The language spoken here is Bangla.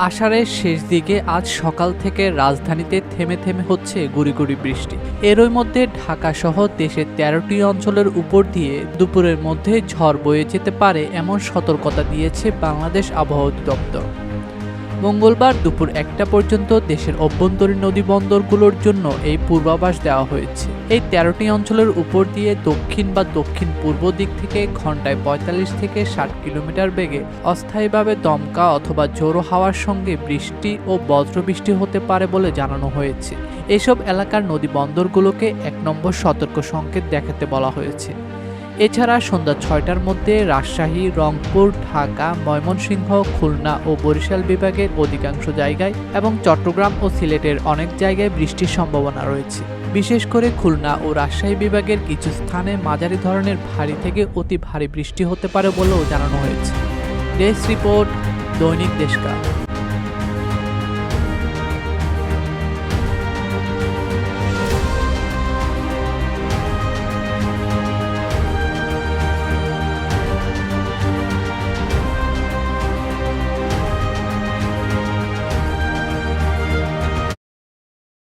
আষাঢ়ের শেষ দিকে আজ সকাল থেকে রাজধানীতে থেমে থেমে হচ্ছে গুড়ি বৃষ্টি। এরই মধ্যে ঢাকা সহ দেশের তেরোটি অঞ্চলের উপর দিয়ে দুপুরের মধ্যে ঝড় বয়ে যেতে পারে এমন সতর্কতা দিয়েছে বাংলাদেশ আবহাওয়া দপ্তর মঙ্গলবার দুপুর একটা পর্যন্ত দেশের অভ্যন্তরীণ নদী বন্দরগুলোর জন্য এই পূর্বাভাস দেওয়া হয়েছে। এই তেরোটি অঞ্চলের উপর দিয়ে দক্ষিণ বা দক্ষিণ পূর্ব দিক থেকে ঘন্টায় পঁয়তাল্লিশ থেকে ষাট কিলোমিটার বেগে অস্থায়ীভাবে দমকা অথবা জোরো হাওয়ার সঙ্গে বৃষ্টি ও বজ্রবৃষ্টি হতে পারে বলে জানানো হয়েছে। এসব এলাকার নদী বন্দরগুলোকে এক নম্বর সতর্ক সংকেত দেখাতে বলা হয়েছে। এছাড়া সন্ধ্যা ছয়টার মধ্যে রাজশাহী, রংপুর, ঢাকা, ময়মনসিংহ, খুলনা ও বরিশাল বিভাগের অধিকাংশ জায়গায় এবং চট্টগ্রাম ও সিলেটের অনেক জায়গায় বৃষ্টির সম্ভাবনা রয়েছে। বিশেষ করে খুলনা ও রাজশাহী বিভাগের কিছু স্থানে মাঝারি ধরনের ভারী থেকে অতি ভারী বৃষ্টি হতে পারে বলেও জানানো হয়েছে। ডেস্ক রিপোর্ট, দৈনিক দেশকা